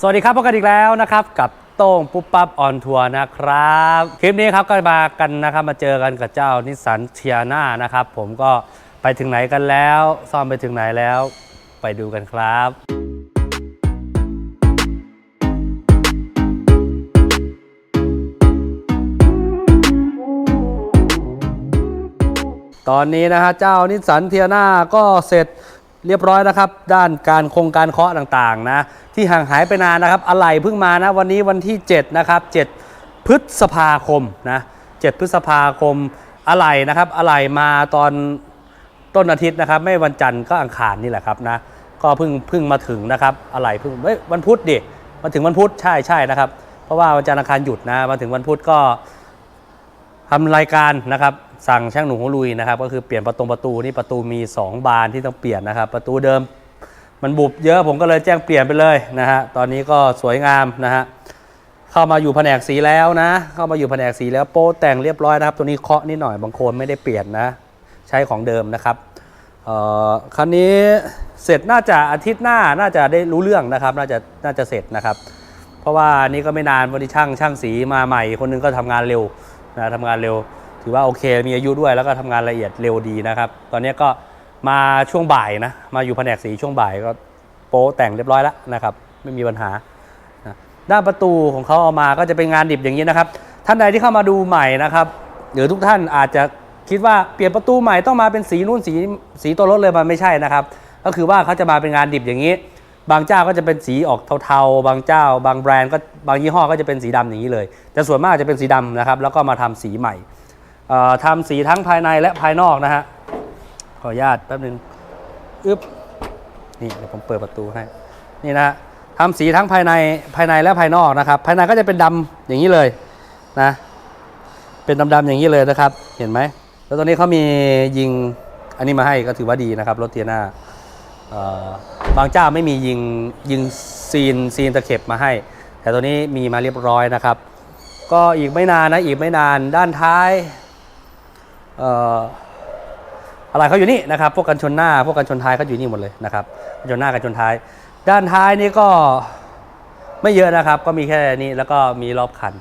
สวัสดีครับพบกันอีกแล้วนะครับ กับโต้งปุ๊บปั๊บออนทัวร์นะครับ คลิปนี้ครับก็มากันนะครับมาเจอกันกับเจ้านิสสันเทียนานะครับ ผมก็ไปถึงไหนกันแล้ว ซ่อมไปถึงไหนแล้ว ไปดูกันครับตอนนี้นะฮะเจ้านิสสันเทียนาก็เสร็จ เรียบร้อยนะครับ ด้านการโครงการเคาะต่างๆนะที่ห่างหายไปนานนะครับอะไหล่เพิ่งมานะวันนี้วันที่ 7 นะครับ 7 พฤษภาคมนะ7พฤษภาคมอะไหล่นะครับอะไหล่มาตอนต้นอาทิตย์นะครับ ไม่วันจันทร์ก็อังคารนี่แหละครับนะก็เพิ่งเพิ่งมาถึงนะครับอะไหล่เพิ่งเอ้ยวันพุธดิมาถึงวันพุธใช่ใช่นะครับ เพราะว่าวันจันทร์อังคารหยุดนะมาถึงวันพุธก็ทำรายการนะครับ สั่งช่างหนูของลุยนะครับ ก็คือเปลี่ยนประตูประตูนี่ประตูมี 2 บานที่ต้องเปลี่ยนนะครับ ประตูเดิมมันบุบเยอะผมก็เลยแจ้งเปลี่ยนไปเลยนะฮะตอนนี้ก็สวยงามนะฮะเข้ามาอยู่แผนกสีแล้วนะ เข้ามาอยู่แผนกสีแล้วโป้แต่งเรียบร้อยนะครับ ตัวนี้เคาะนิดหน่อยบางคนไม่ได้เปลี่ยนนะ ใช้ของเดิมนะครับอ่อคันนี้เสร็จน่าจะอาทิตย์หน้าน่าจะได้รู้เรื่องนะครับ น่าจะน่าจะเสร็จนะครับ เพราะว่านี่ก็ไม่นานวันนี้ช่างช่างสีมาใหม่ คนนึงก็ทำงานเร็วนะทำงานเร็ว ถือว่าโอเคมีอายุด้วยแล้วก็ทำงานละเอียดเร็วดีนะครับ ตอนนี้ก็มาช่วงบ่ายนะมาอยู่แผนกสีช่วงบ่ายก็โป๊แต่งเรียบร้อยแล้วนะครับ ไม่มีปัญหาหน้าประตูของเขาเอามาก็จะเป็นงานดิบอย่างนี้นะครับ ท่านใดที่เข้ามาดูใหม่นะครับหรือทุกท่านอาจจะคิดว่าเปลี่ยนประตูใหม่ต้องมาเป็นสีนู่นสีสีตัวรถเลยมันไม่ใช่นะครับ ก็คือว่าเขาจะมาเป็นงานดิบอย่างนี้ บางเจ้าก็จะเป็นสีออกเทาๆ บางเจ้า บางแบรนด์ก็บางยี่ห้อก็จะเป็นสีดำอย่างนี้เลย แต่ส่วนมากจะเป็นสีดำนะครับ แล้วก็มาทำสีใหม่ ทำสีทั้งภายในและภายนอกนะฮะ ขออนุญาตแป๊บนึงอึ๊บนี่เดี๋ยวผมเปิดประตูให้ นี่นะฮะทำสีทั้งภายในภายในและภายนอกนะครับ ภายในก็จะเป็นดำอย่างนี้เลยนะ เป็นดำๆอย่างนี้เลยนะครับ เห็นไหม แล้วตอนนี้เขามียิงอันนี้มาให้ก็ถือว่าดีนะครับรถเทียนาเอ่อบางเจ้าไม่มียิงยิงซีนซีนตะเข็บมาให้ แต่ตัวนี้มีมาเรียบร้อยนะครับ ก็อีกไม่นานนะอีกไม่นานด้านท้าย อะไรเขาอยู่นี่นะครับ พวกกันชนหน้า พวกกันชนท้ายเขาอยู่นี่หมดเลยนะครับกันชนหน้ากันชนท้าย ด้านท้ายนี่ก็ไม่เยอะนะครับ ก็มีแค่นี้แล้วก็มีรอบคัน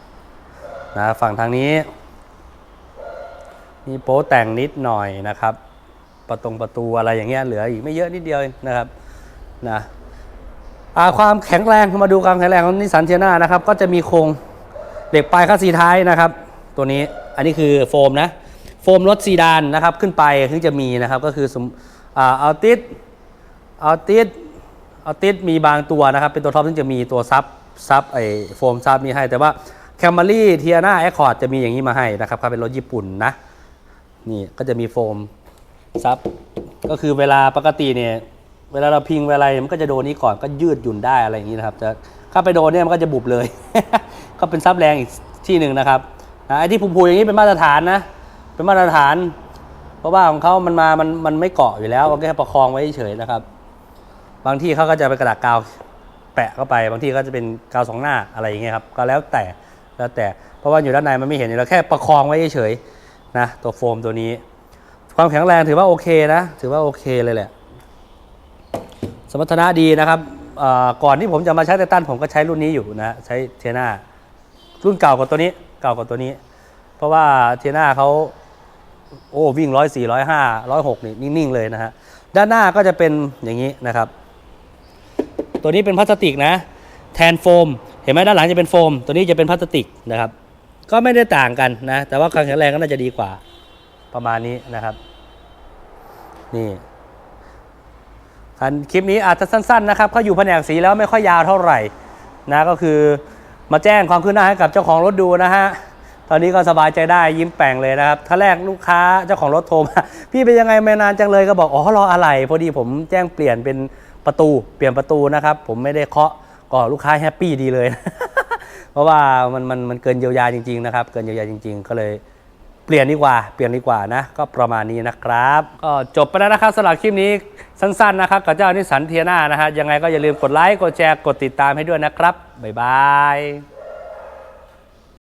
นะฝั่งทางนี้ มีโป๊แต่งนิดหน่อยนะครับ ประตงประตูอะไรอย่างเงี้ยเหลืออีกไม่เยอะนิดเดียวเองนะครับนะอาความแข็งแรงมาดูความแข็งแรงของนิสสันเทียนานะครับ ก็จะมีโครงเหล็กปลายคัสซีท้ายนะครับ ตัวนี้อันนี้คือโฟมนะ ฟมรถซีดานนะครับขึ้นไปถึงจะมีนะครับก็คือสมอัลติสอัลติสอัลติสมีบางตัวนะครับ เป็นตัวท็อปซึ่งจะมีตัวซับซับไอโฟมซับมีให้ แต่ว่าแคม r รี่เทียนาแอคคอร์ดจะมีอย่างนี้มาให้นะครับครับเป็นรถญี่ปุ่นนะนี่ก็จะมีโฟมซับก็คือเวลาปกติเนี่ยเวลาเราพิงเวลาอะไรมันก็จะโดนนี้ก่อนก็ยืดหยุ่นได้อะไรอย่างนี้นะครับจะถ้าไปโดนเนี่ยมันก็จะบุบเลย ก็เป็นซับแรงอีกที่หนึ่งนะครับไอ้ที่พูๆอย่างนี้เป็นมาตรฐานนะ เป็นมาตรฐาน เพราะว่าของเขามันมามันมันไม่เกาะอยู่แล้วก็แค่ประคองไว้เฉยๆนะครับ บางที่เขาก็จะเป็นกระดาษกาวแปะเข้าไป บางที่ก็จะเป็นกาวสองหน้าอะไรอย่างเงี้ยครับก็แล้วแต่แล้วแต่เพราะว่าอยู่ด้านในมันไม่เห็นอยู่แค่ประคองไว้เฉยๆนะตัวโฟมตัวนี้ ความแข็งแรงถือว่าโอเคนะ ถือว่าโอเคเลยแหละ สมรรถนะดีนะครับก่อนที่ผมจะมาใช้ไททันผมก็ใช้รุ่นนี้อยู่นะใช้เทน่ารุ่นเก่ากว่าตัวนี้เก่ากว่าตัวนี้ เพราะว่าเทน่าเขา โอ้วิ่งร้อยสี่ร้อยห้าร้อยหกนี่นิ่งๆเลยนะฮะด้านหน้าก็จะเป็นอย่างนี้นะครับ ตัวนี้เป็นพลาสติกนะ แทนโฟม เห็นไหมด้านหลังจะเป็นโฟม ตัวนี้จะเป็นพลาสติกนะครับ ก็ไม่ได้ต่างกันนะ แต่ว่าความแข็งแรงก็น่าจะดีกว่าประมาณนี้นะครับ นี่คันคลิปนี้อาจจะสั้นๆนะครับเขาอยู่แผนกสีแล้วไม่ค่อยยาวเท่าไหร่นะก็คือมาแจ้งความคืบหน้าให้กับเจ้าของรถดูนะฮะ ตอนนี้ก็สบายใจได้ยิ้มแป่งเลยนะครับถ้าแรกลูกค้าเจ้าของรถโทรมาพี่เป็นยังไงไม่นานจังเลยก็บอกอ๋อรออะไรพอดีผมแจ้งเปลี่ยนเป็นประตูเปลี่ยนประตูนะครับผมไม่ได้เคาะก็ลูกค้าแฮปปี้ดีเลย เพราะว่ามันมันมันเกินเยียวยาจริงๆนะครับเกินเยียวยาจริง ๆ ก็เลยเปลี่ยนดีกว่าเปลี่ยนดีกว่านะก็ประมาณนี้นะครับก็จบไปแล้วนะครับสำหรับคลิปนี้สั้นๆนะครับกับเจ้านิสันเทียนานะฮะยังไงก็อย่าลืมกดไลค์กดแชร์กดติดตามให้ด้วยนะครับบ๊ายบาย